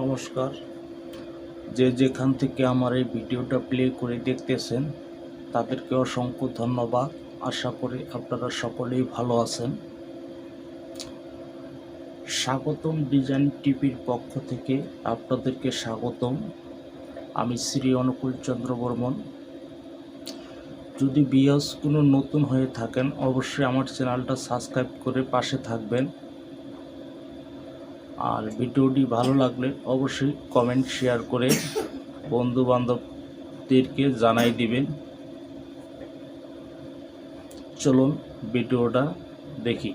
নমস্কার। যে যেখান থেকে আমার এই ভিডিওটা প্লে করে দেখতেছেন, তাদেরকে অসংখ্য ধন্যবাদ। আশা করি আপনারা সকলেই ভালো আছেন। স্বাগতম ডিজাইন টিভির পক্ষ থেকে আপনাদেরকে স্বাগতম। আমি শ্রী অনুকূল চন্দ্র বর্মন। যদি বিয়াস কোনো নতুন হয়ে থাকেন, অবশ্যই আমার চ্যানেলটা সাবস্ক্রাইব করে পাশে থাকবেন। আর ভিডিওটি ভালো লাগলে অবশ্যই কমেন্ট শেয়ার করে বন্ধু বান্ধবদেরকে জানাই দিবেন। চলুন ভিডিওটা দেখি।